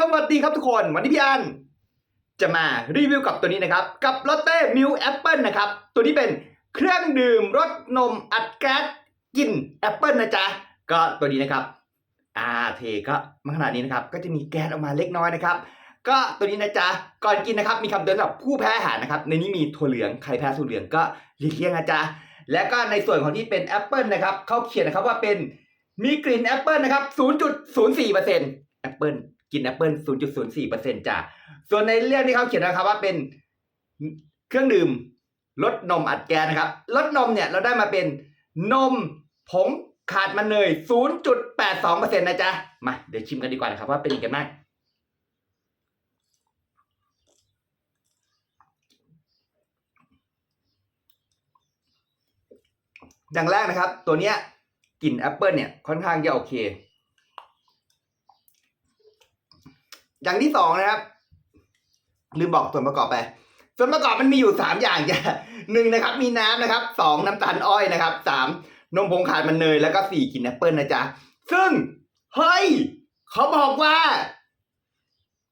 สวัสดีครับทุกคน วันนี้พี่อัน จะมารีวิวกับตัวนี้นะครับ กับลอตเต้มิลแอปเปิลนะครับ ตัวนี้เป็นเครื่องดื่มรสนมอัดแก๊สกลินแอปเปิลนะจ๊ะ ก็ตัวนี้นะครับอ่าเทก็มาขนาดนี้นะครับ ก็จะมีแก๊สออกมาเล็กน้อยนะครับ ก็ตัวนี้นะจ๊ะ ก่อนกินนะครับมีคำเตือนสำหรับผู้แพ้อาหารนะครับ ในนี้มีถั่วเหลือง ใครแพ้ถั่วเหลืองก็หลีกเลี่ยงนะจ๊ะ และก็ในส่วนของที่เป็นแอปเปิลนะครับเขาเขียนนะครับว่าเป็นมีกลิ่นแอปเปิลนะครับ 0.04%แอปเปิล กินแอปเปิล0.04%จ้ะส่วนในเรื่องที่เขาเขียนนะครับว่าเป็นเครื่องดื่มรสนมอัดแก๊สนะครับรสนมเนี่ยเราได้มาเป็นนมผงขาดมันเนย 0.82%นะจ๊ะ มาเดี๋ยวชิมกันดีกว่านะครับว่าเป็นยังไงบ้างอย่างแรกนะครับ ตัวเนี้ยกลิ่นแอปเปิลเนี่ยค่อนข้างจะโอเค อย่างที่สองนะครับ ลืมบอกส่วนประกอบไป ส่วนประกอบมันมีอยู่สามอย่างจ้ะหนึ่งนะครับ มีน้ำนะครับสองน้ำตาลอ้อยนะครับสามนมผงขาดมันเนยแล้วก็สี่กินแอปเปิลนะจ๊ะซึ่งเฮ้ยเขาบอกว่า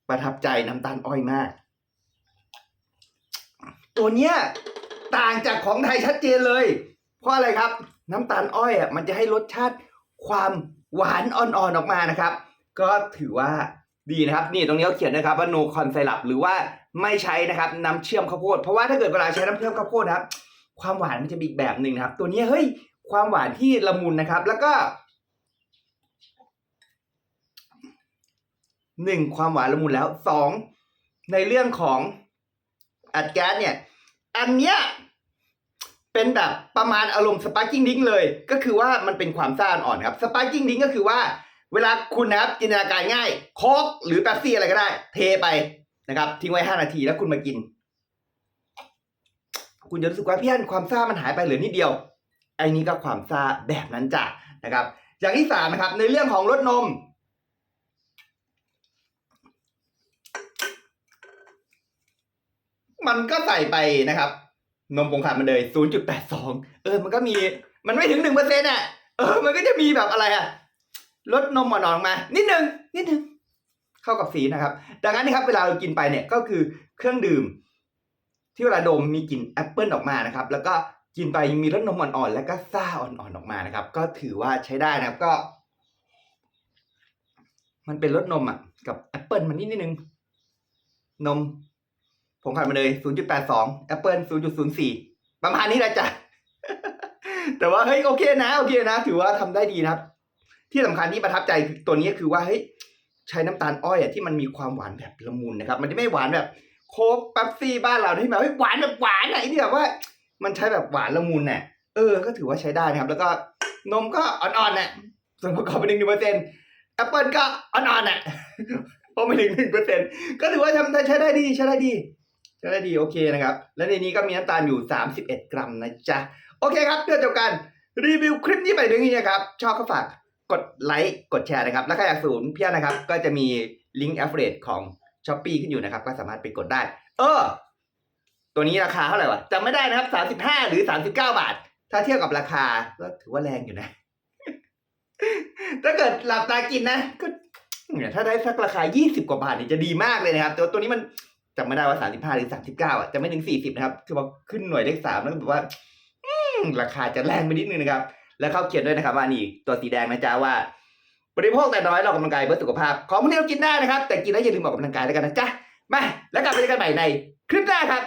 ประทับใจน้ำตาลอ้อยมาก ตัวเนี้ยต่างจากของไทยชัดเจนเลย เพราะอะไรครับ น้ำตาลอ้อยอะมันจะให้รสชาติความหวานอ่อนๆออกมานะครับ ก็ถือว่า ดีนะครับนี่ตรงนี้เขาเขียนนะครับว่า no corn syrup หรือว่าไม่ใช้นะครับน้ำเชื่อมข้าวโพดเพราะว่าถ้าเกิดเวลาใช้น้ำเชื่อมข้าวโพดนะครับ ความหวานมันจะมีอีกแบบหนึ่งนะครับ ตัวนี้เฮ้ยความหวานที่ละมุนนะครับ แล้วก็หนึ่งความหวานละมุนแล้วสองในเรื่องของอัดแก๊สเนี่ย อันเนี้ยเป็นแบบประมาณอารมณ์สปาร์กิ้งดิ้งเลย ก็คือว่ามันเป็นความซ่าอ่อนๆครับสปาร์กิ้งดิ้งก็คือว่า เวลาคุณนะครับจินตนาการง่ายโค้กหรือแป๊บซี่อะไรก็ได้ เทไปนะครับ ทิ้งไว้ 5 นาทีแล้วคุณมากิน คุณจะรู้สึกว่าพี่อันความซ่ามันหายไปเหลือนิดเดียวไอ้นี้ก็ความซ่าแบบนั้นจ้ะนะครับ อย่างที่สามนะครับ ในเรื่องของรสนม มันก็ใส่ไปนะครับ นมผงขาดมันเลย 0.82 เออ มันก็มีมันไม่ถึง1%อะเออ มันก็จะมีแบบอะไรอะ ลดนมอ่อนออกมา นิดนึงนิดนึงเข้ากับสีนะครับ ดังนั้นนะครับเวลาเรากินไปเนี่ยก็คือเครื่องดื่ม ที่เวลาดมมีกลิ่นแอปเปิลออกมานะครับ แล้วก็กินไปมีรสนมอ่อนๆแล้วก็ซ่าอ่อนๆออกมานะครับ ก็ถือว่าใช้ได้นะครับก็ มันเป็นรสนมอะกับแอปเปิลมันนิดนิดนึงนมผมขาดมาเลย 0.82แอปเปิล0.04 ประมาณนี้แหละจ้ะ แต่ว่าเฮ้ยโอเคนะ โอเคนะ ถือว่าทำได้ดีนะครับ ที่สำคัญที่ประทับใจตัวนี้คือว่าเฮ้ยใช้น้ำตาลอ้อยอะที่มันมีความหวานแบบละมุนนะครับ มันจะไม่หวานแบบโค้กเป๊ปซี่บ้านเราที่แบบเฮ้ยหวานแบบหวานอะไอ้นี่แบบว่ามันใช้แบบหวานละมุนเนี่ยเออ ก็ถือว่าใช้ได้นะครับ แล้วก็นมก็อ่อนๆน่ะส่วนประกอบเป็นหนึ่งเปอร์เซ็นต์แอปเปิลก็อ่อนๆน่ะเพราะไม่ถึงหนึ่งเปอร์เซ็นต์ก็ถือว่าทำได้ใช้ได้ดีใช้ได้ดีใช้ได้ดีโอเคนะครับ และในนี้ก็มีน้ำตาลอยู่ 31 กรัมนะจ๊ะ โอเคครับเพื่อจบการรีวิวคลิปนี้ไปถึงนี้นะครับ ชอบก็ฝาก กดไลค์กดแชร์นะครับ แล้วใครอยากสูนเพี้ยนะครับ ก็จะมีลิงก์ affiliate ของ s h อ p e e ขึ้นอยู่นะครับ ก็สามารถไปกดได้ เออ ตัวนี้ราคาเท่าไหร่วะจำไม่ได้นะครับ35หรือ39บเก้าบาท ถ้าเทียบกับราคาก็ถือว่าแรงอยู่นะ ถ้าเกิดหลับตากินนะก็เนี่ยถ้าได้สักราคา 20 กว่าบาทเนี่ยจะดีมากเลยนะครับต่ว่าตัวนี้มันจำไม่ได้ว่า 35 หรือ 39 อะ จะไม่ถึง 40 นะครับ คือว่าขึ้นหน่วยเลขสามแล้วแบบว่าราคาจะแรงไปนิดนึงนะครับ แล้วเขาเขียนด้วยนะครับว่านี่ตัวสีแดงนะจ๊ะว่า บริโภคแต่น้อยเราออกกำลังกายเพื่อสุขภาพ ของพวกนี้เรากินได้นะครับ แต่กินแล้วอย่าลืมออกกำลังกายแล้วกันนะจ๊ะมาแล้วกลับไปเจอกันใหม่ในคลิปหน้าครับ